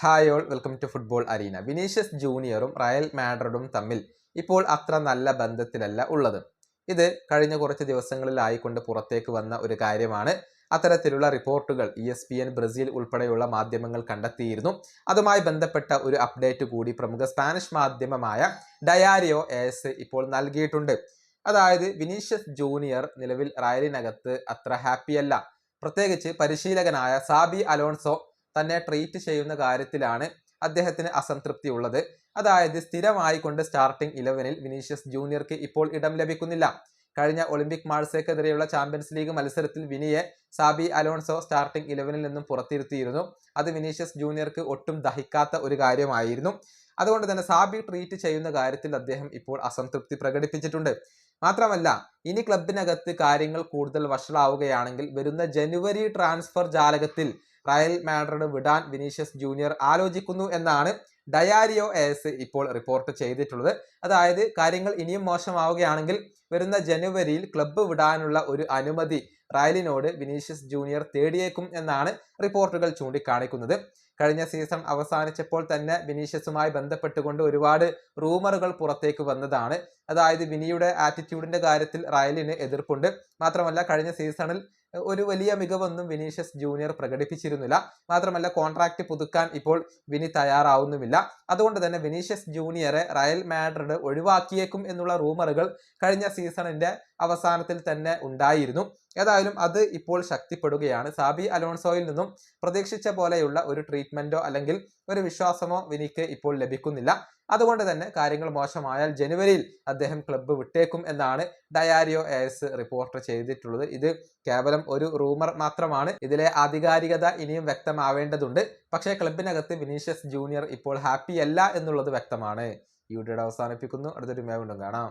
Hi all welcome to football arena Vinicius ജൂനിയറും Real മാഡ്രിഡും തമ്മിൽ ഇപ്പോൾ അത്ര നല്ല ബന്ധത്തിലല്ല ഉള്ളത്. ഇത് കഴിഞ്ഞ കുറച്ച് ദിവസങ്ങളിലായിക്കൊണ്ട് പുറത്തേക്ക് വന്ന ഒരു കാര്യമാണ്. അത്തരത്തിലുള്ള റിപ്പോർട്ടുകൾ E S P N Brazil ഉൾപ്പെടെയുള്ള മാധ്യമങ്ങൾ കണ്ടെത്തിയിരുന്നു. അതുമായി ബന്ധപ്പെട്ട ഒരു അപ്ഡേറ്റ് കൂടി പ്രമുഖ സ്പാനിഷ് മാധ്യമമായ ഡയാരിയോ എസ് ഇപ്പോൾ നൽകിയിട്ടുണ്ട്. അതായത് വിനീഷ്യസ് ജൂനിയർ നിലവിൽ റയലിനകത്ത് അത്ര ഹാപ്പിയല്ല പ്രത്യേകിച്ച് പരിശീലകനായ സാബി അലോൺസോ തന്നെ ട്രീറ്റ് ചെയ്യുന്ന കാര്യത്തിലാണ് അദ്ദേഹത്തിന് അസംതൃപ്തി ഉള്ളത് അതായത് സ്ഥിരമായി കൊണ്ട് സ്റ്റാർട്ടിംഗ് ഇലവനിൽ വിനീഷ്യസ് ജൂനിയർക്ക് ഇപ്പോൾ ഇടം ലഭിക്കുന്നില്ല. കഴിഞ്ഞ ഒളിമ്പിക് മാൾസയ്ക്കെതിരെയുള്ള ചാമ്പ്യൻസ് ലീഗ് മത്സരത്തിൽ വിനിയെ സാബി അലോൺസോ സ്റ്റാർട്ടിംഗ് ഇലവനിൽ നിന്നും പുറത്തിരുത്തിയിരുന്നു. അത് വിനീഷ്യസ് ജൂനിയർക്ക് ഒട്ടും ദഹിക്കാത്ത ഒരു കാര്യമായിരുന്നു. അതുകൊണ്ട് തന്നെ സാബി ട്രീറ്റ് ചെയ്യുന്ന കാര്യത്തിൽ അദ്ദേഹം ഇപ്പോൾ അസംതൃപ്തി പ്രകടിപ്പിച്ചിട്ടുണ്ട്. മാത്രമല്ല ഇനി ക്ലബിനകത്ത് കാര്യങ്ങൾ കൂടുതൽ വഷളാവുകയാണെങ്കിൽ വരുന്ന ജനുവരി ട്രാൻസ്ഫർ ജാലകത്തിൽ റയൽ മാഡ്രിഡ് വിടാൻ വിനീഷ്യസ് ജൂനിയർ ആലോചിക്കുന്നു എന്നാണ് ഡയാരിയോ എസ് ഇപ്പോൾ റിപ്പോർട്ട് ചെയ്തിട്ടുള്ളത്. അതായത് കാര്യങ്ങൾ ഇനിയും മോശമാവുകയാണെങ്കിൽ വരുന്ന ജനുവരിയിൽ ക്ലബ്ബ് വിടാനുള്ള ഒരു അനുമതി റയലിനോട് വിനീഷ്യസ് ജൂനിയർ തേടിയേക്കും എന്നാണ് റിപ്പോർട്ടുകൾ ചൂണ്ടിക്കാണിക്കുന്നത്. കഴിഞ്ഞ സീസൺ അവസാനിച്ചപ്പോൾ തന്നെ വിനീഷ്യസുമായി ബന്ധപ്പെട്ടുകൊണ്ട് ഒരുപാട് റൂമറുകൾ പുറത്തേക്ക് വന്നതാണ്. അതായത് വിനിയുടെ ആറ്റിറ്റ്യൂഡിന്റെ കാര്യത്തിൽ റയലിന് എതിർപ്പുണ്ട്. മാത്രമല്ല കഴിഞ്ഞ സീസണിൽ ഒരു വലിയ മികവൊന്നും വിനീഷ്യസ് ജൂനിയർ പ്രകടിപ്പിച്ചിരുന്നില്ല. മാത്രമല്ല കോൺട്രാക്ട് പുതുക്കാൻ ഇപ്പോൾ വിനി തയ്യാറാവുന്നുമില്ല. അതുകൊണ്ട് തന്നെ വിനീഷ്യസ് ജൂനിയറെ റയൽ മാഡ്രിഡ് ഒഴിവാക്കിയേക്കും എന്നുള്ള റൂമറുകൾ കഴിഞ്ഞ സീസണിന്റെ അവസാനത്തിൽ തന്നെ ഉണ്ടായിരുന്നു. ഏതായാലും അത് ഇപ്പോൾ ശക്തിപ്പെടുകയാണ്. സാബി അലോൺസോയിൽ നിന്നും പ്രതീക്ഷിച്ച പോലെയുള്ള ഒരു ട്രീറ്റ്മെന്റോ അല്ലെങ്കിൽ ഒരു വിശ്വാസമോ വിനിക്ക് ഇപ്പോൾ ലഭിക്കുന്നില്ല. അതുകൊണ്ട് തന്നെ കാര്യങ്ങൾ മോശമായാൽ ജനുവരിയിൽ അദ്ദേഹം ക്ലബ്ബ് വിട്ടേക്കും എന്നാണ് ഡയാരിയോ എസ് റിപ്പോർട്ട് ചെയ്തിട്ടുള്ളത്. ഇത് കേവലം ഒരു റൂമർ മാത്രമാണ്. ഇതിലെ ആധികാരികത ഇനിയും വ്യക്തമാവേണ്ടതുണ്ട്. പക്ഷേ ക്ലബിനകത്ത് വിനീഷ്യസ് ജൂനിയർ ഇപ്പോൾ ഹാപ്പിയല്ല എന്നുള്ളത് വ്യക്തമാണ്. ഈ വീഡിയോയുടെ അവസാനിപ്പിക്കുന്നു. അടുത്തൊരു മേ വീണ്ടും കാണാം.